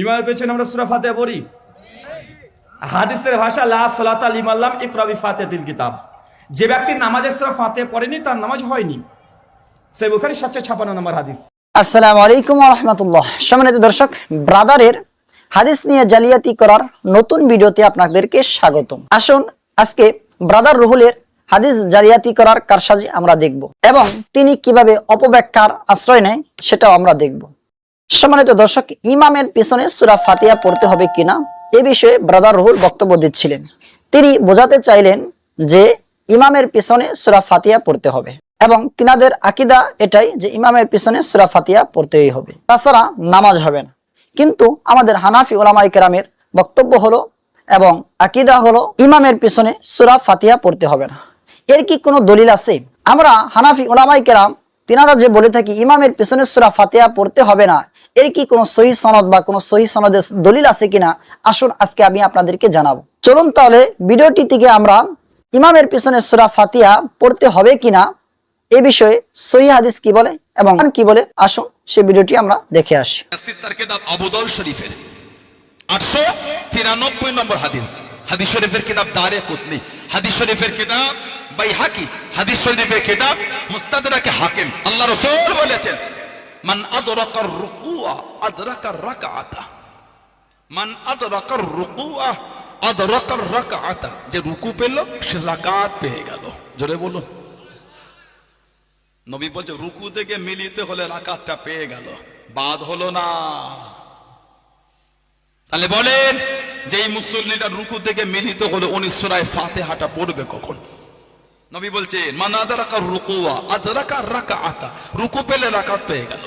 ইমামের পেছনে আমরা সুরা ফাতে পড়ি? হাদিসের ভাষা ইকরাবি ফাতিহাতিল কিতাব। যে ব্যক্তি নামাজের সুরা ফাতে পড়েনি, তার নামাজ হয়নি। বুখারী 756 নম্বর হাদিস। আসসালামু আলাইকুম রহমতুল্লাহ। সম্মানিত দর্শক, ব্রাদারের হাদিস নিয়ে জালিয়াতি করার নতুন ভিডিওতে আপনাদেরকে স্বাগতম। আসুন, আজকে ব্রাদার রুহুলের হাদিস জালিয়াতি করার কারসাজি আমরা দেখব এবং তিনি কীভাবে অপব্যাখ্যার আশ্রয় নেয় সেটাও আমরা দেখব। সম্মানিত দর্শক, ইমামের পিছনে সুরা ফাতিয়া পড়তে হবে কিনা? এ বিষয়ে ব্রাদার রহুল বক্তব্য দিচ্ছিলেন। তিনি বোঝাতে চাইলেন যে ইমামের পিছনে সুরা ফাতিয়া পড়তে হবে এবং তিনাদের আকিদা এটাই যে ইমামের পিছনে সুরা ফাতিয়া পড়তেই হবে। তাছাড়া নামাজ হবে না। কিন্তু আমাদের হানাফি ওলামাই কেরামের বক্তব্য হলো এবং আকিদা হলো ইমামের পিছনে সুরা ফাতিয়া পড়তে হবে না। এর কি কোনো দলিল আছে? আমরা হানাফি ওলামাই কেরাম তিনারা যে বলে থাকি, ইমামের পিছনে সুরা ফাতিয়া পড়তে হবে না। এর কি কোনো সহি সনদ বা কোনো সহি সনদের দলিল আছে কিনা? আসুন আজকে আমি আপনাদেরকে জানাব। চলুন তাহলে ভিডিওটি থেকে আমরা ইমামের পিছনে সুরা ফাতিয়া পড়তে হবে কিনা, এ বিষয়ে সহি হাদিস কি বলে এবং কি বলে? আসুন সেই ভিডিওটি আমরা দেখে আসি। আবুদল শরীফের। আটশো তিরানব্বই নম্বর হাদিস। হাদিস শরীফের কিতাব দারে কুতনি। হাদিস শরীফের কিতাব বাইহাকি, হাদিস শরীফের কিতাব, মুস্তাদরাকে হাকিম। আল্লাহ রাসূল বলেছেন, মান আদরাকার রুকুআ আদরাকার রাকআতা। মান আদরাকার রুকুআ আদরাকার রাকআতা। যে রুকু পেল, সে রাকাত পেয়ে গেল। জোরে বলুন। নবী বলছে, রুকু থেকে মিলিতে হলে রাকাতটা পেয়ে গেল। বাদ হলো না। তাহলে বলেন যে এই মুসল্লিটা রুকু থেকে মিলিত হলে, উনি সুরায় ফাতেহাটা পড়বে কখন? নবী বলছে মান আদরাকা রুকুয়া, আদরাকা রাকা আতা রুকু পেলে রাকাত পেয়ে গেল।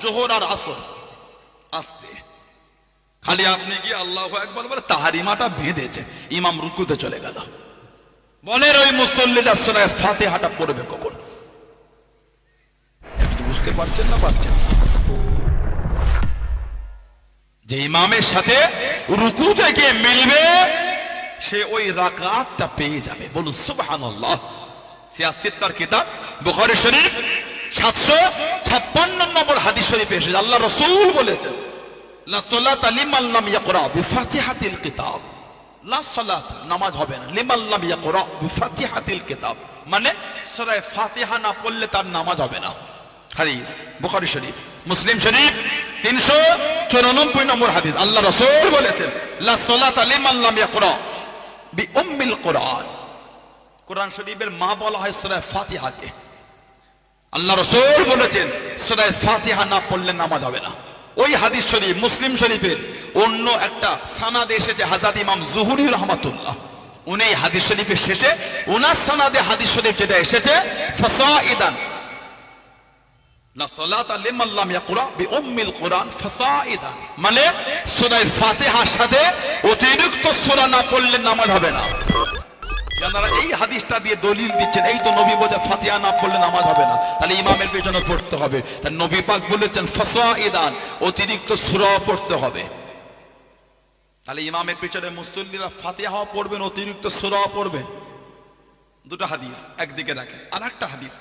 জোহর আর আসর। আস্তে। খালি আপনি কি আল্লাহ একবার বলে তাহারিমাটা বেঁধেছে ইমাম রুকুতে চলে গেল। বলেন, ওই মুসল্লিটা সুরায় ফাতেহাটা পড়বে কখন? বুঝতে পারছেন না পারছেন না? যে ইমামের সাথে রুকু থেকে মিলবে সে ওই রাকাতটা পেয়ে যাবে। বলুন, সুবহানাল্লাহ। সিয়াসিত্তার কিতাব, বুখারী শরীফ 756 নম্বর হাদিস শরীফে এসেছে। আল্লাহ রাসূল বলেছেন, লা সালাতা লিমান লাম ইয়াকরা বিফাতিহাতিল কিতাব। লা সালাত, নামাজ হবে না। লিমান লাম ইয়াকরা বিফাতিহাতিল কিতাব। মানে সূরা ফাতিহা না পড়লে তার নামাজ হবে না। হাদিস, বুখারী শরীফ, মুসলিম শরীফ, তিনশো চুরানব্বই নম্বর হাদিস। আল্লাহ রসুল বলেছেন, লা সালাতা লিমান লাম ইয়াকরা বি কোরআন। কোরআন শরীফের মা বলা হয় সূরা ফাতিহাকে। আল্লাহ রসুল বলেছেন, সূরা ফাতিহা না পড়লে নামাজ হবে না। ওই হাদিস শরীফ, মুসলিম শরীফের অন্য একটা সানাদে এসেছে হাজাদ ইমাম জুহুরি রহমাতুল্লাহ। উনি হাদিস শরীফের শেষে ওনার সানাদে হাদিস শরীফ যেটা এসেছে ফাসাইদান লা সালাতা লিমান লাম ইয়াকরা বিউম্মিল কোরআন ফাসাইদান মানে সূরা ফাতিহার সাথে অতিরিক্ত সূরা না পড়লে নামাজ হবে না। যারা এই হাদিসটা দিয়ে দলিল দিচ্ছেন, এই তো নবী বোঝা ফাতিহা না পড়লে নামাজ হবে না। তাহলে ইমামের পেছনে পড়তে হবে। তার নবী পাক বলেছেন ফাসাইদান অতিরিক্ত সূরা পড়তে হবে। তাহলে ইমামের পেছনে মুসল্লিরা ফাতিহা পড়বেন, অতিরিক্ত সূরা পড়বেন। দুটো হাদিস একদিকে রাখেন আর একটা হাদিস।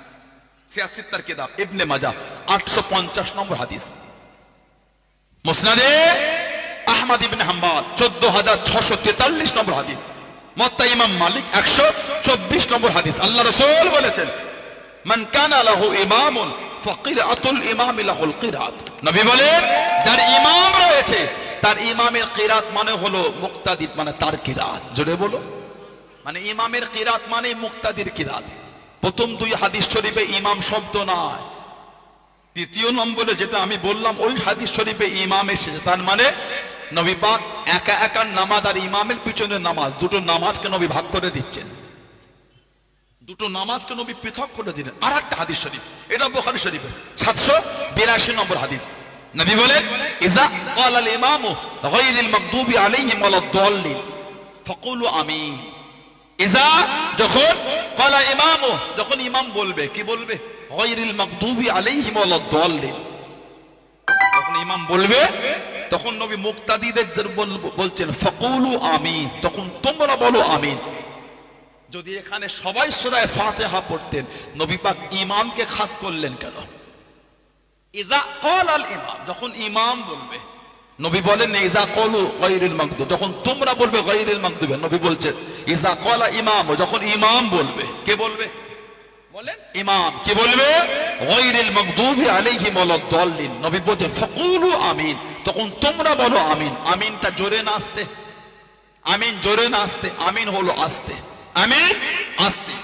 সিয়াসিত্তার ইবনে মাজা 850 নম্বর হাদিস। মুসনাদে আহমদ ইবনে হাম্বল 14643 নম্বর হাদিস। মুত্তা ইমাম মালিক 124 নম্বর হাদিস। আল্লাহ রাসূল বলেছেন, মান ইমামি কিরাত। নবী বলেন, যার ইমাম রয়েছে, তার ইমামের কিরাত মানে হলো মুক্তাদিদ মানে তার কিরাত। জোরে বলো। মানে ইমামের কিরাত মানে মুক্তাদির কিরাত। প্রথম দুই হাদিস শরীফে ইমাম শব্দ নয় তৃতীয় নম্বরে যেটা আমি বললাম ওই হাদিস শরীফে ইমাম এসেছে তার মানে নবী পাক একা একা নামাজ আর ইমামের পিছনে নামাজ দুটো নামাজকে নবী ভাগ করে দিচ্ছেন দুটো নামাজকে নবী পৃথক করে দিলেন আর একটা হাদিস শরীফ এটা বোখারি শরীফের সাতশো বিরাশি নম্বর হাদিস নবী বলেন ইজা قال الامام غير المغضوب عليهم ولا الضالين فقولوا আমিন ইজা যখন কলা ইমাম, যখন ইমাম বলবে, কি বলবে? ওয়ালাদ-দাল্লিন যখন ইমাম বলবে, তখন নবী মুক্তাদিদের বলছেন আমিন। তখন তোমরা বলো আমিন। যদি এখানে সবাই সূরা ফাতিহা পড়তেন, নবী পাক ইমামকে খাস করলেন কেন? ইজা কল আল ইমাম, যখন ইমাম বলবে, নবী বলেন, ইজা কলু গৈরিল মাকদুব যখন তোমরা বলবে গৈরিল মাকদুবে নবী বলছেন ইজা কলা ইমাম যখন ইমাম বলবে কে বলবে? বলেন। ইমাম কি বলবে? গৈরিল মাকদুবি আলাইহিম ওয়ালাদ-দাল্লিন নবী বলছে ফাকুলু আমিন। তখন তোমরা বলো আমিন। আমিনটা জোরে না আসতে আমিন জোরে না আসতে আমিন হলো আসতে। আমিন? আসতে।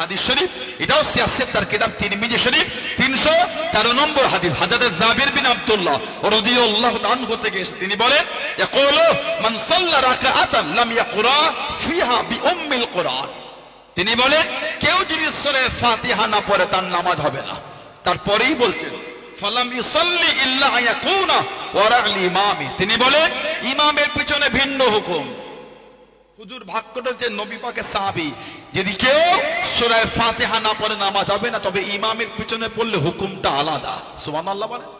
হাদিস শরীফ, এটাও সিয়াসেত তার কিতাব তিরমিজি শরীফ, তিনশো তেরো নম্বর হাদিস। জাবির বিন তিনি বলেন ফিহা তিনি কেউ যদি ফাতিহা না পড়ে, তার নামাজ হবে না। তারপরেই বলছেন, ফালাম ইউসাল্লি ইল্লা ওয়ারা'ল ইমামি। তিনি বলেন, ইমামের পিছনে ভিন্ন হুকুম। হুজুর ভাগ্যটা যে নবী পাকে যদি কেউ সূরা ফাতিহা না পড়ে, নামাজ হবে না, তবে ইমামের পিছনে পড়লে হুকুমটা আলাদা। সুবহানাল্লাহ বলেন।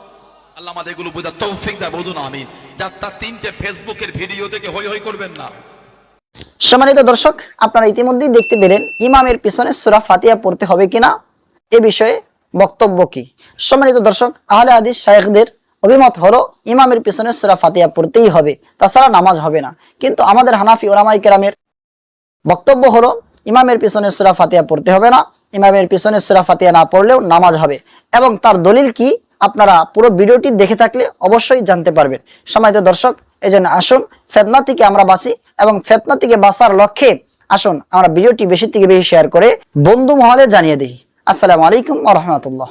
আল্লাহ আমাদের এগুলো তৌফিক আমিন। তিনটে ফেসবুকের ভিডিও থেকে হই হই করবেন না। সম্মানিত দর্শক, আপনারা ইতিমধ্যেই দেখতে পেলেন ইমামের পিছনে সুরা ফাতিহা পড়তে হবে কিনা, এ বিষয়ে বক্তব্য কি? সম্মানিত দর্শক, আহলে হাদিস শায়েখদের অভিমত হলো ইমামের পিছনে সুরা ফাতিহা পড়তেই হবে, তাছাড়া নামাজ হবে না। কিন্তু আমাদের হানাফি ওলামাই কেরামের বক্তব্য হলো, ইমামের পিছনে সুরা ফাতিয়া পড়তে হবে না, ইমামের পিছনে সুরা ফাতিহা না পড়লেও নামাজ হবে। এবং তার দলিল কি? আপনারা পুরো ভিডিওটি দেখে থাকলে অবশ্যই জানতে পারবেন। সম্মানিত দর্শক এই জন্য আসুন, ফেতনা থেকে আমরা বাঁচি এবং ফেতনা থেকে বাঁচার লক্ষ্যে আসুন, আমরা ভিডিওটি বেশি থেকে বেশি শেয়ার করে বন্ধু মহলে জানিয়ে দিই। আসসালামু আলাইকুম রহমতুল্লাহ।